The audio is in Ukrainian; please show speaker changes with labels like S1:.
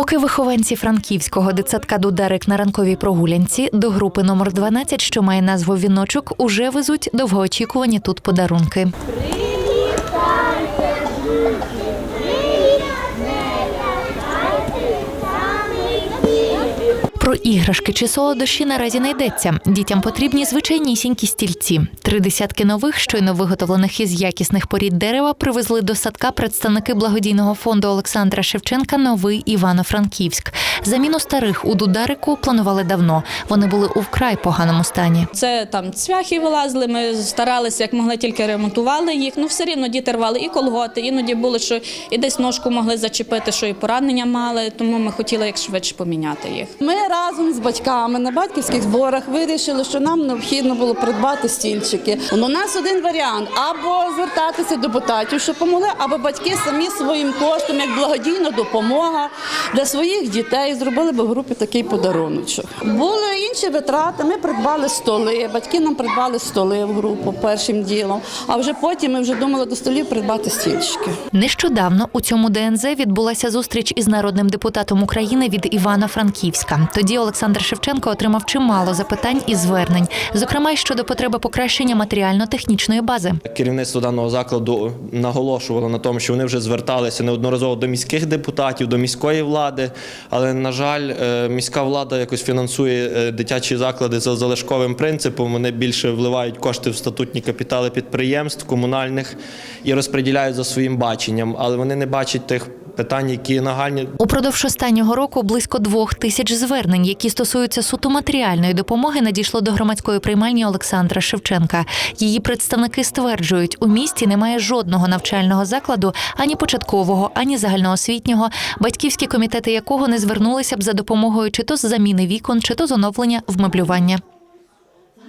S1: Поки вихованці франківського дитсадка Дударик на ранковій прогулянці до групи номер 12, що має назву Віночок, уже везуть довгоочікувані тут подарунки. Про іграшки чи солодощі наразі не йдеться. Дітям потрібні звичайнісінькі стільці. Три десятки нових, щойно виготовлених із якісних порід дерева, привезли до садка представники благодійного фонду Олександра Шевченка Новий Івано-Франківськ. Заміну старих у Дударику планували давно. Вони були у вкрай поганому стані.
S2: Це там цвяхи вилазили, ми старалися, як могли, тільки ремонтували їх. Ну, все рівно діти рвали і колготи, іноді було, що і десь ножку могли зачепити, що і поранення мали, тому ми хотіли як швидше поміняти їх.
S3: Ми разом з батьками на батьківських зборах вирішили, що нам необхідно було придбати стільчики. Ну, У нас один варіант: або звертатися до депутатів, щоб помогли, або батьки самі своїм коштом, як благодійна допомога для своїх дітей, зробили б в групі такий подаруночок. Були інші витрати. Ми придбали столи. Батьки нам придбали столи в групу першим ділом. А вже потім ми вже думали до столів придбати стільчики.
S1: Нещодавно у цьому ДНЗ відбулася зустріч із народним депутатом України від Івана Франківська. Тоді Олександр Шевченко отримав чимало запитань і звернень, зокрема й щодо потреби покращення матеріально-технічної бази.
S4: Керівництво даного закладу наголошувало на тому, що вони вже зверталися неодноразово до міських депутатів, до міської влади. Але на жаль, е, міська влада якось фінансує е, дитячі заклади за залишковим принципом. Вони більше вливають кошти в статутні капітали підприємств комунальних і розподіляють за своїм баченням, але вони не бачать тих питань, які нагальні
S1: Упродовж останнього року близько двох тисяч звернень, які стосуються суто матеріальної допомоги, надійшло до громадської приймальні Олександра Шевченка. Її представники стверджують, у місті немає жодного навчального закладу, ані початкового, ані загальноосвітнього, батьківські комітети якого не звернулися б за допомогою чи то з заміни вікон, чи то з оновлення вмеблювання.